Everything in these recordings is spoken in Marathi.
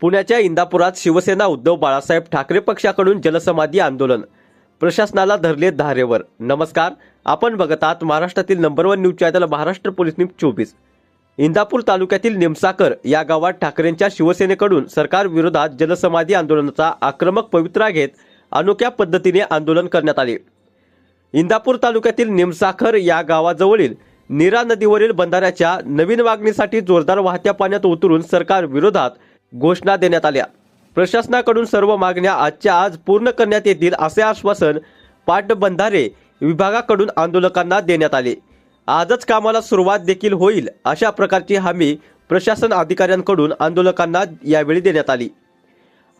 पुण्याच्या इंदापुरात शिवसेना उद्धव बाळासाहेब ठाकरे पक्षाकडून जलसमाधी आंदोलन. प्रशासनाला धरले धारेवर. नमस्कार आपण बघत आहात महाराष्ट्रातील number one news channel Maharashtra police news चोवीस. इंदापूर तालुक्यातील निमसाकर या गावात ठाकरेंच्या शिवसेनेकडून सरकार विरोधात जलसमाधी आंदोलनाचा आक्रमक पवित्रा घेत अनोख्या पद्धतीने आंदोलन करण्यात आले. इंदापूर तालुक्यातील निमसाखर या गावाजवळील नीरा नदीवरील बंधाऱ्याच्या नवीन मागणीसाठी जोरदार वाहत्या पाण्यात उतरून सरकार विरोधात घोषणा देण्यात आल्या. प्रशासनाकडून सर्व मागण्या आजच्या आज पूर्ण करण्यात येतील असे आश्वासन पाटबंधारे विभागाकडून आंदोलकांना देण्यात आले. आजच कामाला सुरुवात देखील होईल अशा प्रकारची हमी प्रशासन अधिकाऱ्यांकडून आंदोलकांना यावेळी देण्यात आली.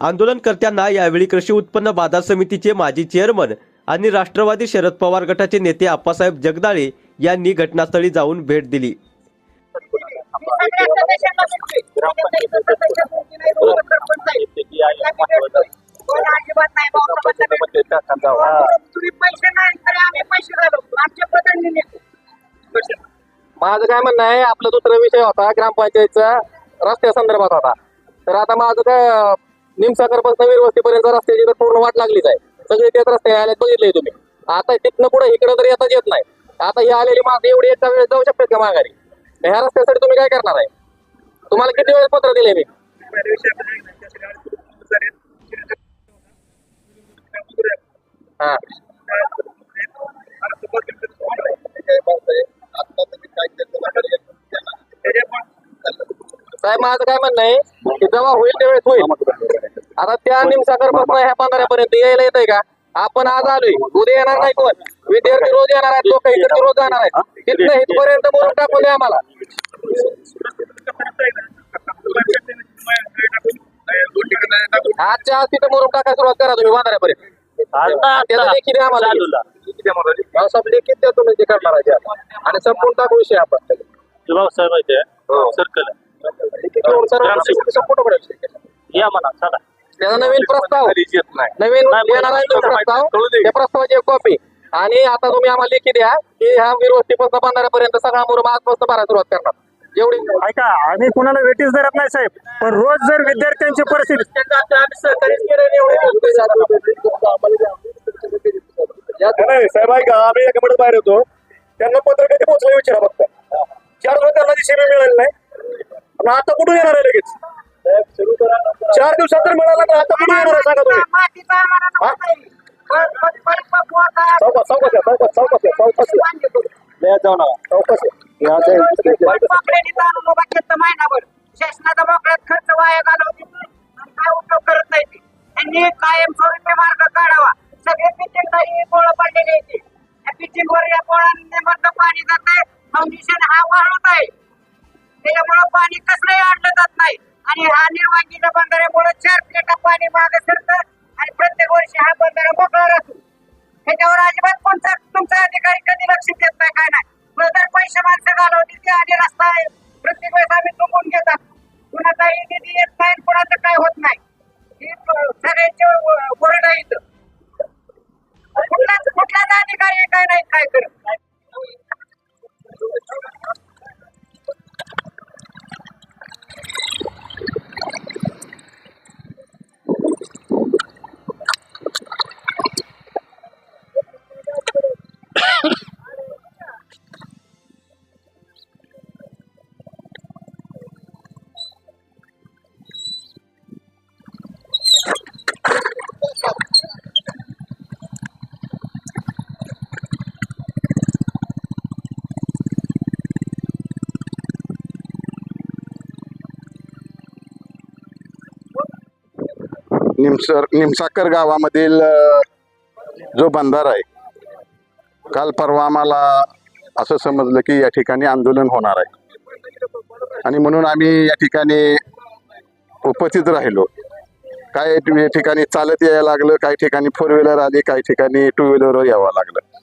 आंदोलनकर्त्यांना यावेळी कृषी उत्पन्न बाजार समितीचे माजी चेअरमन आणि राष्ट्रवादी शरद पवार गटाचे नेते आप्पासाहेब जगदाळे यांनी घटनास्थळी जाऊन भेट दिली. माझं काय म्हणणं आहे आपला दुसरा विषय होता ग्रामपंचायतचा रस्त्या संदर्भात होता. तर आता माझं काय निमसागरपासून वीरवस्तीपर्यंत रस्त्याची तर पूर्ण वाट लागलीच आहे. सगळे तेच रस्ते आले बघितले तुम्ही. आता तिथनं पुढे इकडं तर येताच येत नाही. आता ही आलेली माणसं एवढी एका वेळेस जाऊ शकतात का माघारी? ह्या रस्त्यासाठी तुम्ही काय करणार आहे? तुम्हाला किती वेळेस पत्र दिले मी? हा. साहेब माझं काय म्हणणं आहे की जेव्हा होईल त्यावेळेस होईल. आता त्या निमसागरपासून ह्या पंधरापर्यंत यायला येतंय का? आपण आज आलोय. उद्या येणार नाही कोण? विद्यार्थी रोज येणार आहेत लोक इकडचे रोज जाणार आहेत. तिथनं इथपर्यंत बोलून टाकून द्या आम्हाला. आजच्या आज तिथं मोरून टाकायला सुरुवात करा तुम्ही बंधाऱ्यापर्यंत त्याचं लेखी द्या आम्हाला. हो, सब लेखी द्या तुम्ही ते करणार आहे. आणि संपूर्ण टाकू विषय आपण. साहेब आहे ते हो. सर्कल लेखी करून सर्व संपूर्ण पडेल या म्हणा चला. त्याचा नवीन प्रस्ताव. नवीन नाही, येणार आहे प्रस्ताव. त्या प्रस्तावाची एक कॉपी आणि आता तुम्ही आम्हाला लेखी द्या की ह्या विरोधीपासून बांधणाऱ्यापर्यंत सगळा मुरुम आजपासून भरायला सुरुवात करणार. जेवढी ऐका आम्ही कुणाला वेटीस धरत नाही साहेब पण रोज जर विद्यार्थ्यांची परिस्थिती नाही साहेब ऐका आम्ही एका मिनिट बाहेर येतो. त्यांना पत्र कधी पोहोचलं विचारा फक्त. चार दिवस त्यांना दिशेने मिळाली नाही. आणि आता कुठून येणार आहे लगेच? चार दिवसात तर मिळाला तर आता कुठून येणार आहे सांगा तुम्ही? मातीचा जाऊ या, महिनाभर शासनाचा मोकळ्यात खर्च वाया घालवते आणि काय उपयोग करत नाही ते. त्यांनी कायमस्वरूपी मार्ग काढावा सगळे पिचिंग पोळं पडलेली आहे वर या पाणी जात फाउंडेशन हा वाळवत आहे त्याच्यामुळं पाणी कसलंही आणलं जात नाही आणि हा निर्वांगीच्या बंधाऱ्यामुळे चार प्लेटा पाणी मागे सरतं आणि प्रत्येक वर्षी हा बंधारा मोकळा राहतो तुमचा अधिकारी कधी लक्ष देत नाही काय नाही. पैसे माणसं घालवतील ते आणि रस्ता आहे. निमसर निमसाकर गावामधील जो बंधार आहे काल परवा आम्हाला असं समजलं की या ठिकाणी आंदोलन होणार आहे. आणि म्हणून आम्ही या ठिकाणी उपस्थित राहिलो. काय या ठिकाणी चालत यायला लागलं काही ठिकाणी फोर व्हीलर आली काही ठिकाणी टू व्हीलरवर यावं लागलं.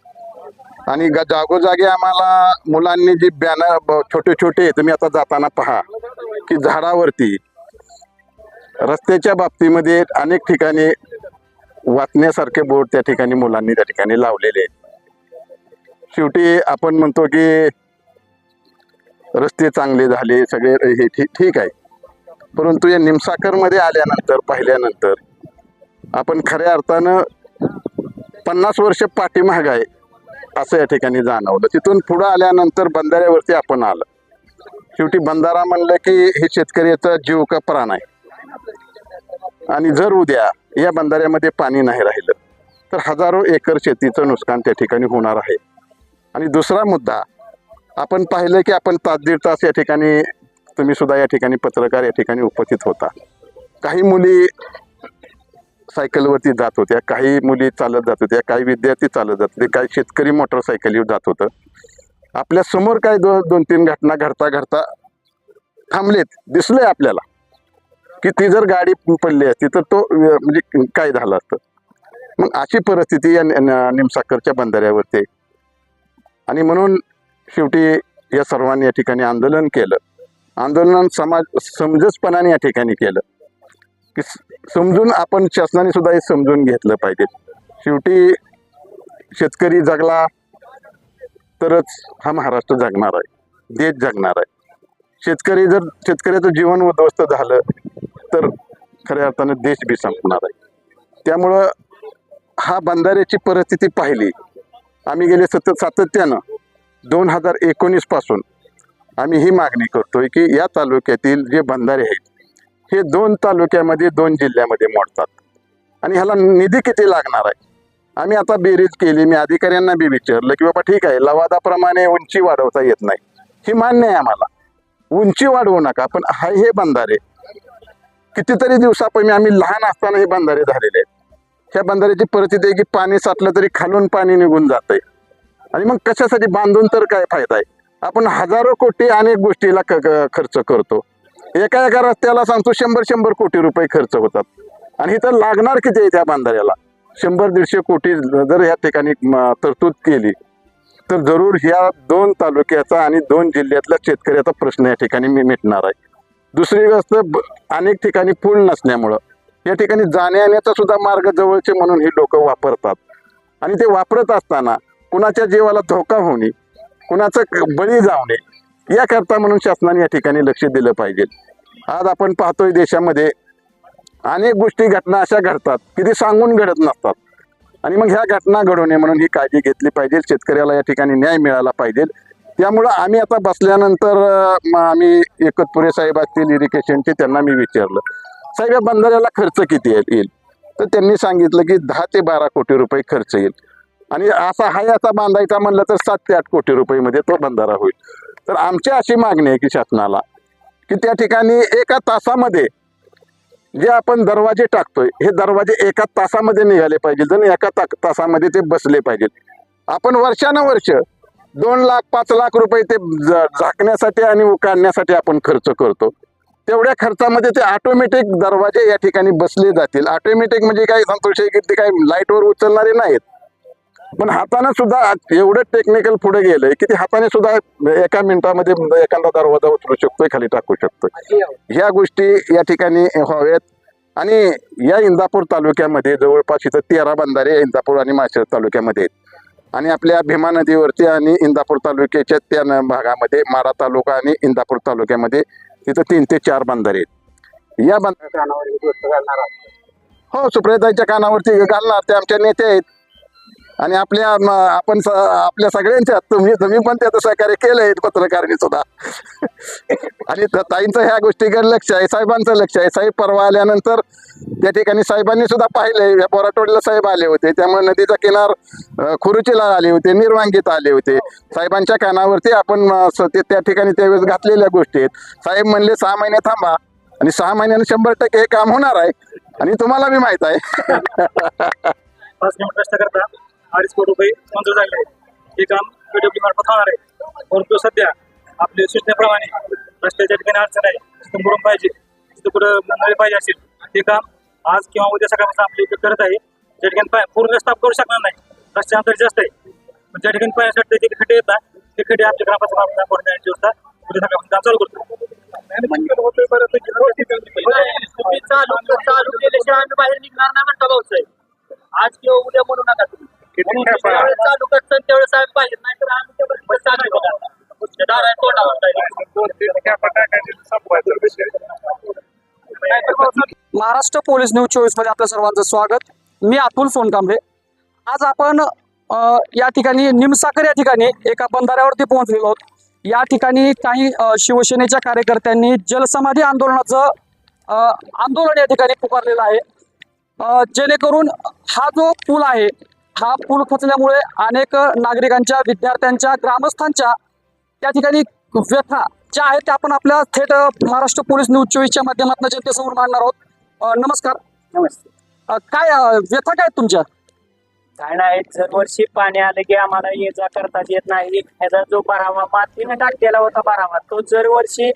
आणि ग- जागोजागी आम्हाला मुलांनी जी बॅनर छोटे छोटे तुम्ही आता जाताना पहा की झाडावरती रस्त्याच्या बाबतीमध्ये अनेक ठिकाणी वाचण्यासारखे बोर्ड त्या ठिकाणी मुलांनी त्या ठिकाणी लावलेले आहेत. शेवटी आपण म्हणतो की रस्ते चांगले झाले सगळे हे ठीक ठीक आहे. परंतु या निमसाकरमध्ये आल्यानंतर पाहिल्यानंतर आपण खऱ्या अर्थानं पन्नास वर्ष पाठीमाग आहे असं या ठिकाणी जाणवलं. तिथून पुढं आल्यानंतर बंधाऱ्यावरती आपण आलं. शेवटी बंधारा म्हणलं की हे शेतकऱ्याचा जीव का प्राण आहे? आणि जर उद्या या बंधाऱ्यामध्ये पाणी नाही राहिलं तर हजारो एकर शेतीचं नुकसान त्या ठिकाणी होणार आहे. आणि दुसरा मुद्दा आपण पाहिलं की आपण तास दीड तास या ठिकाणी तुम्ही सुद्धा या ठिकाणी पत्रकार या ठिकाणी उपस्थित होता. काही मुली सायकलवरती जात होत्या काही मुली चालत जात होत्या काही विद्यार्थी चालत जात होते काही शेतकरी मोटरसायकलीवर जात होतं. आपल्यासमोर काय दोन दोन तीन घटना घडता घडता थांबलेत दिसले आपल्याला. की ती जर गाडी पडली असती तर तो म्हणजे काय झालं असतं? मग अशी परिस्थिती या निमसाखरच्या निमसाकरच्या बंधाऱ्यावरती आणि म्हणून शेवटी या सर्वांनी या ठिकाणी आंदोलन केलं. आंदोलन समाज समजसपणाने या ठिकाणी केलं. की समजून आपण शासनाने सुद्धा हे समजून घेतलं पाहिजे. शेवटी शेतकरी जगला तरच हा महाराष्ट्र जगणार आहे. देश जगणार आहे. शेतकरी जर शेतकऱ्याचं जीवन उद्ध्वस्त झालं तर खऱ्या अर्थानं देश बी संपणार आहे. त्यामुळं हा बंधाऱ्याची परिस्थिती पाहिली. आम्ही गेले सतत सातत्यानं दोन हजार एकोणीसपासून आम्ही ही मागणी करतोय की या तालुक्यातील जे बंधारे आहेत हे दोन तालुक्यामध्ये दोन जिल्ह्यामध्ये मोडतात. आणि ह्याला निधी किती लागणार आहे? आम्ही आता बेरीज केली मी अधिकाऱ्यांना बी विचारलं की बाबा ठीक आहे लवादाप्रमाणे उंची वाढवता येत नाही. ही मान्य आहे आम्हाला. उंची वाढवू नका पण हा हे बंधारे कितीतरी दिवसापूर्वी आम्ही लहान असताना हे बंधारे झालेले आहेत. ह्या बंधाऱ्याची परिस्थिती आहे की पाणी साठलं तरी खालून पाणी निघून जातंय. आणि मग कशासाठी बांधून तर काय फायदा आहे? आपण हजारो कोटी अनेक गोष्टीला खर्च करतो. एका एका रस्त्याला सांगतो शंभर शंभर कोटी रुपये खर्च होतात. आणि इथं लागणार किती आहे त्या बांधाऱ्याला? शंभर दीडशे कोटी जर या ठिकाणी तरतूद केली तर जरूर ह्या दोन तालुक्याचा आणि दोन जिल्ह्यातल्या शेतकऱ्याचा प्रश्न या ठिकाणी मी मिटणार आहे. दुसरी गोष्ट ब- अनेक ठिकाणी पूल नसल्यामुळं. या ठिकाणी जाण्या येण्याचा सुद्धा मार्ग जवळचे म्हणून ही लोक वापरतात. आणि ते वापरत असताना कुणाच्या जीवाला धोका होणे कुणाचं बळी जाऊ नये याकरता म्हणून शासनाने या ठिकाणी लक्ष दिलं पाहिजे. आज आपण पाहतोय देशामध्ये अनेक गोष्टी घटना अशा घडतात की ते सांगून घडत नसतात. आणि मग ह्या घटना घडवणे म्हणून ही काळजी घेतली पाहिजे. शेतकऱ्याला या ठिकाणी न्याय मिळाला पाहिजे. त्यामुळं आम्ही आता बसल्यानंतर आम्ही एकतपुरे साहेब असतील इरिगेशनचे त्यांना मी विचारलं. साहेब या बंधाऱ्याला खर्च किती येईल? येईल. तर त्यांनी सांगितलं की दहा ते बारा कोटी रुपये खर्च येईल. आणि असा हाय असा बांधायचा म्हणलं तर सात ते आठ कोटी रुपयेमध्ये तो बंधारा होईल. तर आमची अशी मागणी आहे की शासनाला की त्या ठिकाणी एका तासामध्ये जे आपण दरवाजे टाकतोय हे दरवाजे एका तासामध्ये निघाले पाहिजे जण एका ता तासामध्ये ते बसले पाहिजे आपण वर्षानुवर्ष दोन लाख पाच लाख रुपये ते झाकण्यासाठी आणि काढण्यासाठी आपण खर्च करतो. तेवढ्या खर्चामध्ये ते ऑटोमॅटिक दरवाजे या ठिकाणी बसले जातील. ऑटोमॅटिक म्हणजे काय संतोष आहे की ते काय लाईटवर उचलणारे नाहीत. पण हाताने सुद्धा एवढं टेक्निकल पुढे गेलंय की ते हाताने सुद्धा एका मिनिटामध्ये एखादा दरवाजा उचलू शकतोय खाली टाकू शकतोय. ह्या गोष्टी या ठिकाणी व्हाव्यात. आणि या इंदापूर तालुक्यामध्ये जवळपास इथं तेरा बंधारे इंदापूर आणि माशेर तालुक्यामध्ये आहेत. आणि आपल्या भीमा नदीवरती आणि इंदापूर तालुक्याच्या त्या भागामध्ये मारा तालुका आणि इंदापूर तालुक्यामध्ये तिथं तीन ते चार बंधारे आहेत. या बंधाऱ्यावर हो सुप्रियताईच्या कानावरती घालणार ते आमच्या नेते आहेत. आणि आपल्या आपण आपल्या सगळ्यांच्या तुम्ही तुम्ही पण त्याचं सहकार्य केलंय पत्रकारांनी सुद्धा. आणि ताईंचं ह्या गोष्टीकडे लक्ष आहे साहेबांचं लक्ष आहे. साहेब परवा आल्यानंतर त्या ठिकाणी साहेबांनी सुद्धा पाहिलंय या बोराटोडला साहेब आले होते. त्यामुळे नदीचा किनार खुरुचीला आले होते निर्वांगीत आले होते. साहेबांच्या कानावरती आपण ते- त्या ठिकाणी त्यावेळेस घातलेल्या गोष्टी आहेत. साहेब म्हणले सहा महिने थांबा. आणि सहा महिन्याने शंभर टक्के हे काम होणार आहे. आणि तुम्हाला बी माहीत आहे. अडीच कोटी रुपये मंजूर झाले हे काम पीडब्ल्यू मार्फत होणार आहे परंतु सध्या आपल्या सूचनेप्रमाणे रस्त्याच्या ठिकाणी अडचण आहे तिथं मुरुम पाहिजे तिथं कुठं नळी पाहिजे असेल ते काम आज किंवा उद्या सकाळपासून आपल्या इथे करत आहे. ज्या ठिकाणी पाय पूर्ण रस्ता करू शकणार नाही. रस्ते अंतर जास्त आहे पण ज्या ठिकाणी पाण्यासाठी ते खड्डे येतात ते खड्डे आपल्या ग्रामपंचायत मार्फत करून देण्याची व्यवस्था उद्या सकाळपासून काम चालू करतो. चालू चालू केल्याशिवाय आम्ही बाहेर निघणार नाही म्हणता आज किंवा उद्या म्हणू नका महाराष्ट्र पोलीस न्यूज चोवीसमध्ये आपल्या सर्वांचं स्वागत. मी अतुल सोनकांबळे. आज आपण या ठिकाणी निमसाकर या ठिकाणी एका बंधाऱ्यावरती पोहोचलेलो आहोत. या ठिकाणी काही शिवसेनेच्या कार्यकर्त्यांनी जलसमाधी आंदोलनाचं आंदोलन या ठिकाणी पुकारलेलं आहे. जेणेकरून हा जो पूल आहे हा पूल खचल्यामुळे अनेक नागरिकांच्या विद्यार्थ्यांच्या ग्रामस्थांच्या त्या ठिकाणी व्यथा ज्या आहेत त्या आपण आपल्या थेट महाराष्ट्र पोलीस न्यूज चोवीसच्या माध्यमातून जनतेसमोर मांडणार आहोत. नमस्कार. काय व्यथा काय तुमच्या? काय नाही दरवर्षी पाणी आलं की आम्हाला ये जा करता येत नाही. ह्याचा जो बारावा मातीने टाकलेला होता बारावा. तो दरवर्षी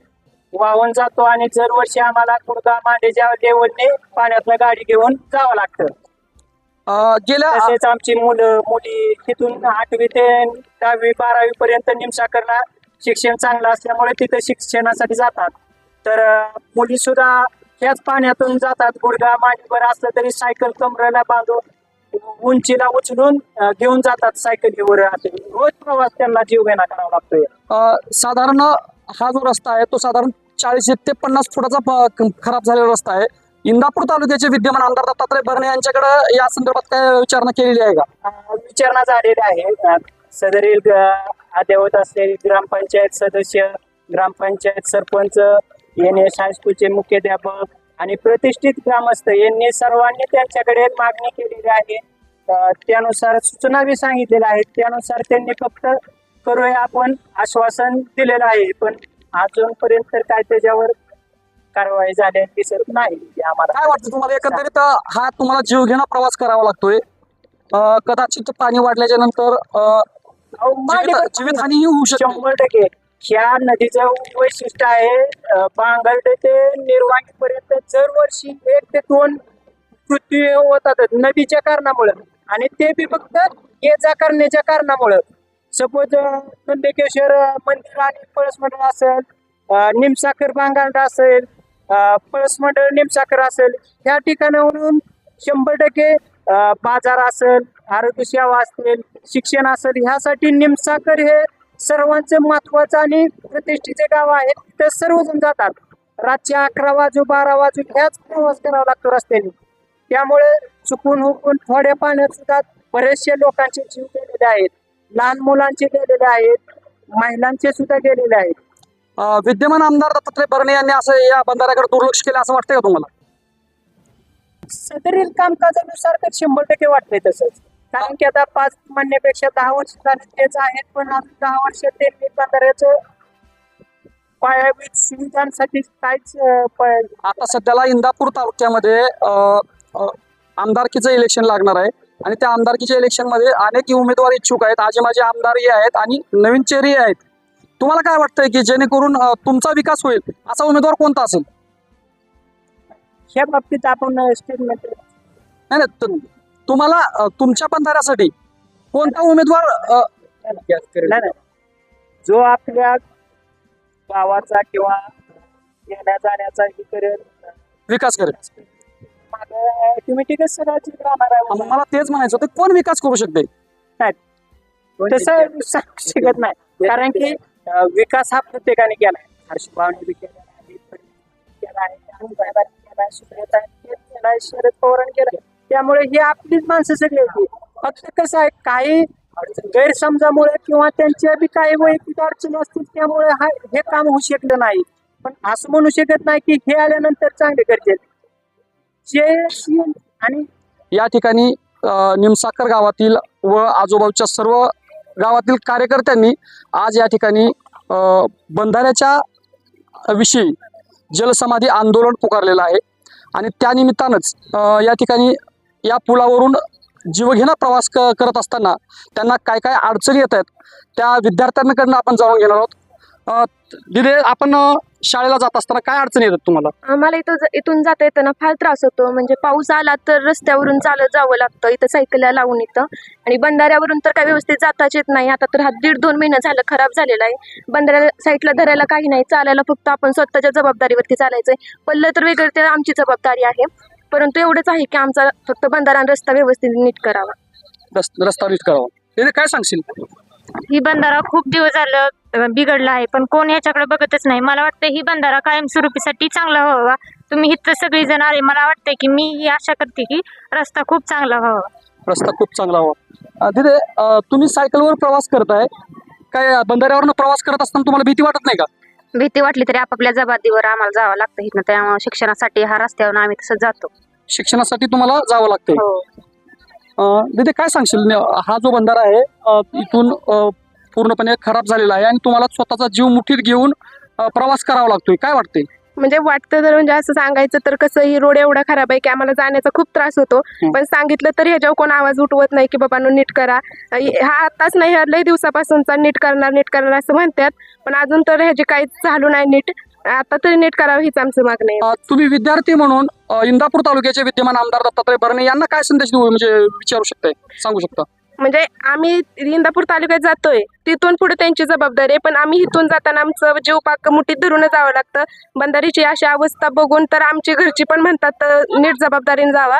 वाहून जातो आणि दरवर्षी आम्हाला कुडगा मांडेच्या लेवलने पाण्यातनं गाडी घेऊन जावं लागतं. गेल्या तसेच आमची मुलं मुली तिथून आठवी ते दहावी बारावी पर्यंत निमसाकरला शिक्षण चांगलं असल्यामुळे तिथे शिक्षणासाठी जातात. तर मुली सुद्धा ह्याच पाण्यातून जातात. गुडगा मांडीवर असलं तरी सायकल कमरेला बांधून उंचीला उचलून घेऊन जातात सायकलीवर रोज प्रवास त्यांना जीव घेणा करावा लागतोय. साधारण हा जो रस्ता आहे तो साधारण चाळीस ते पन्नास फुटाचा खराब झालेला रस्ता आहे. इंदापूर तालुक्याचे विद्यमान आमदार दत्तात्रय भरणे यांच्याकडे या संदर्भात काय विचारणा केलेली आहे का? विचारणा झालेली आहे. सदरील अं, अद्ययावत असलेले ग्रामपंचायत सदस्य ग्रामपंचायत सरपंच एन एस हायस्कूलचे मुख्याध्यापक आणि प्रतिष्ठित ग्रामस्थ यांनी सर्वांनी त्यांच्याकडे मागणी केलेली आहे. त्यानुसार सूचना बी सांगितलेल्या आहेत. त्यानुसार त्यांनी फक्त करूया आपण आश्वासन दिलेलं आहे. पण अजूनपर्यंत तर काय त्याच्यावर कारवाई झाली दिसत नाही की आम्हाला काय वाटतं तुम्हाला? एकंदरीत अ, हा तुम्हाला जीवघेणा प्रवास करावा लागतोय. अ, कदाचित पाणी वाढल्याच्या नंतर अ, अहो, मांडीवर जीवित- जीवितहानीही होऊ शकते. शंभर टक्के. ह्या नदीचं वैशिष्ट्य आहे बांगरडे ते निर्वाणी पर्यंत दरवर्षी एक ते दोन मृत्यू होतात नदीच्या कारणामुळं. आणि ते बी फक्त ये जा करण्याच्या कारणामुळं. सपोज नंदेकेश्वर अं, मंदिर आणि पळस मंडळ असेल अं, निमसाखर बांगारडा असेल अं, पळस मंडळ निमसाखर असेल ह्या ठिकाणावरून शंभर टक्के बाजार असेल आरोग्य सेवा असेल शिक्षण असेल ह्यासाठी निमसाकर हे सर्वांचं महत्वाचं आणि प्रतिष्ठेचे गाव आहे. तिथे सर्वजण जातात. रातचे अकरा वाजू बारा वाजू ह्याच प्रवास करावा लागतो रस्त्याने. त्यामुळे चुकून हुकून थोड्या पाण्यात सुद्धा बरेचसे लोकांचे जीव गेलेले आहेत. लहान मुलांचे गेलेले आहेत. महिलांचे सुद्धा गेलेले आहेत. विद्यमान आमदार दत्तात्रय भरणे यांनी असं या बंधाऱ्याकडे दुर्लक्ष केलं असं वाटतंय का तुम्हाला? सदरील कामकाजानुसार तर शंभर टक्के वाटतंय तसंच. कारण की आता पाच म्हणण्यापेक्षा दहा वर्ष झाले तेच आहेत पण अजून दहा वर्ष त्यांनी बंधाऱ्याचं पायाभूत सुविधांसाठी काहीच आता सध्याला इंदापूर तालुक्यामध्ये आमदारकीचं इलेक्शन लागणार आहे. आणि त्या आमदारकीच्या इलेक्शनमध्ये अनेक उमेदवार इच्छुक आहेत. आजी माझे आमदारही आहेत आणि नवीन चेहरे आहेत. तुम्हाला काय वाटतंय की जेणेकरून तुमचा विकास होईल? असा उमेदवार कोणता असेल? ह्या बाबतीत आपण स्टेटमेंट नाही नाही तु- तुम्हाला तुमच्या बंधाऱ्यासाठी कोणता उमेदवार जो आपल्या गावाचा किंवा येण्या जाण्याचा हे करेल. विकास करेल. मला तेच म्हणायचं होतं कोण विकास करू शकते? तसं शकत नाही. कारण की अं, विकास हा प्रत्येकाने केलाय. हर्ष भावने बी केला आहे केला आहे शरद पवारांनी केलाय. त्यामुळे ही आपलीच माणसं सगळी होती. फक्त कसं आहे काही गैरसमजामुळे किंवा त्यांच्या बी काही वैयक्तिक अडचणी असतील त्यामुळे हा हे काम होऊ शकलं नाही. पण असं म्हणू शकत नाही की हे आल्यानंतर चांगले करतील. जे येईल आणि या ठिकाणी अ, निमसाकर गावातील व आजूबाजूच्या सर्व गावातील कार्यकर्त्यांनी आज या ठिकाणी बंधाऱ्याच्या विषयी जलसमाधी आंदोलन पुकारलेलं आहे. आणि त्यानिमित्तानंच या ठिकाणी या पुलावरून जीवघेणा प्रवास क करत असताना त्यांना काय काय अडचणी येत आहेत त्या विद्यार्थ्यांकडनं आपण जाणून घेणार आहोत. दिदे आपण शाळेला जात असताना काय अडचणी येतात तुम्हाला? आम्हाला इथं इथून जाता येताना फार त्रास होतो. म्हणजे पाऊस आला तर रस्त्यावरून चालत जावं लागतं. इथं सायकलला लावून इथं. आणि बंधाऱ्यावरून तर काही व्यवस्थित जाताच येत नाही. आता तर हा दीड दोन महिना झालं खराब झालेला आहे. बंधाऱ्या साईडला धरायला काही नाही. चालायला फक्त आपण स्वतःच्या जबाबदारीवरती चालायचंय. पडलं तर वेगळं ते आमची जबाबदारी आहे. परंतु एवढंच आहे की आमचा फक्त बंधारा रस्ता व्यवस्थित नीट करावा. रस रस्ता नीट करावा. काय सांगशील? ही बंधारा खूप दिवस झालं बिघडला आहे. पण कोण याच्याकडे बघतच नाही. मला वाटतं ही बंधारा कायमस्वरूपीसाठी चांगला व्हावा. तुम्ही इथं सगळी जण आले मला वाटतंय की मी ही आशा करते की रस्ता खूप चांगला व्हावा. रस्ता खूप चांगला हवा अं, तिथे अं, तुम्ही सायकलवर प्रवास करताय. काय बंधाऱ्यावरनं प्रवास करत असताना तुम्हाला भीती वाटत नाही का? भीती वाटली तरी आपापल्या जबाबदारीवर आम्हाला जावं लागतं इथनं त्यामुळे शिक्षणासाठी हा रस्त्यावर आम्ही तसं जातो. शिक्षणासाठी तुम्हाला जावं लागतंय. हो. दीदी काय सांगशील? हा जो बंधारा आहे इथून पूर्णपणे खराब झालेला आहे आणि तुम्हाला स्वतःचा जीव मुठीत घेऊन प्रवास करावा लागतोय. काय वाटतंय? म्हणजे वाटतं तर म्हणजे असं सांगायचं तर कसं ही रोड एवढा खराब आहे की आम्हाला जाण्याचा खूप त्रास होतो. पण सांगितलं तर ह्याच्यावर कोण आवाज उठवत नाही की बाबांनो नीट करा. हा आताच नाही लय दिवसापासूनचा नीट करणार नीट करणार असं म्हणतात. पण अजून तर ह्याची काहीच झालं नाही नीट. आता तरी नीट करावं हीच आमचं मागणं आहे. अं, तुम्ही विद्यार्थी म्हणून अं, इंदापूर तालुक्याचे विद्यमान आमदार दत्तात्रय भरणे यांना काय संदेश देऊ म्हणजे विचारू शकताय सांगू शकता? म्हणजे आम्ही इंदापूर तालुक्यात जातोय तिथून पुढे त्यांची जबाबदारी आहे पण आम्ही इथून जाताना आमचं जीव पाक मुठीत धरूनच जावं लागतं. बंधारीची अशी अवस्था बघून तर आमची घरची पण म्हणतात अ, नीट जबाबदारीने जावा.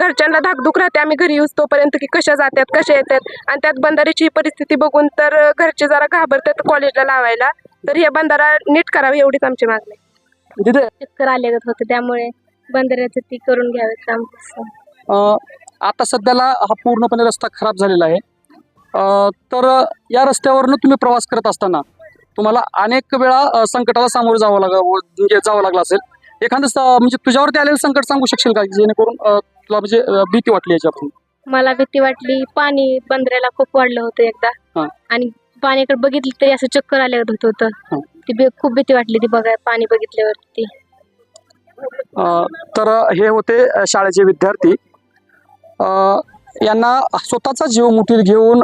घरच्यांना धाकधूक राहते आम्ही घरी येऊस तोपर्यंत की कशा जातात कशा येतात आणि त्यात बंधारीची ही परिस्थिती बघून तर अ, घरचे जरा घाबरतात कॉलेजला लावायला. तर हे बंधारा नीट करावी एवढीच आमची मागणी. तिथे चक्कर आले होते त्यामुळे बंदराचं ती करून घ्यावे काम. अं, आता सध्याला हा पूर्णपणे रस्ता खराब झालेला आहे. अं, तर या रस्त्यावरनं तुम्ही प्रवास करत असताना तुम्हाला अनेक वेळा अं, संकटाला सामोरं जावं लाग म्हणजे जावं लागलं असेल. एखादं स- म्हणजे तुझ्यावरती आलेलं संकट सांगू शकशील का? जेणेकरून अं, तुला म्हणजे अं, भीती वाटली याच्यापासून मला भीती वाटली. पाणी बंदराला खूप वाढलं होतं एकदा. हा. आणि पाणीकडे बघितलं तरी असं चक्कर आले होत हा. होतं ती भी- खूप भीती वाटली ती बघाय पाणी बघितल्यावरती. अं, तर हे होते अं, शाळेचे विद्यार्थी. अं, यांना स्वतःचा जीव मुठीत घेऊन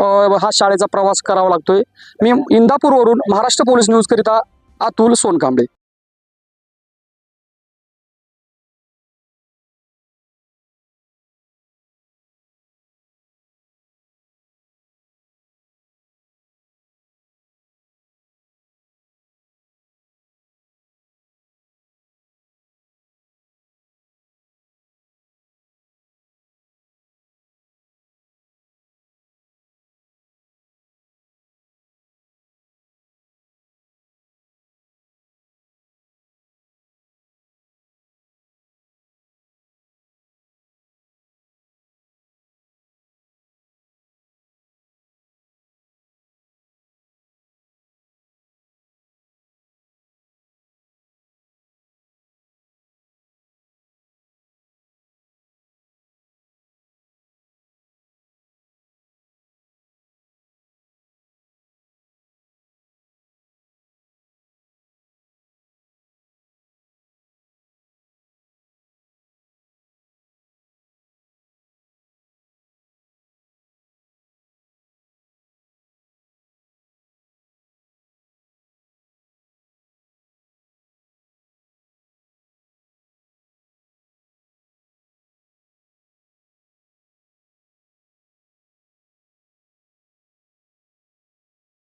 अं, हा शाळेचा प्रवास करावा लागतोय. मी इंदापूरवरून महाराष्ट्र पोलीस न्यूजकरिता अतुल सोनकांबळे.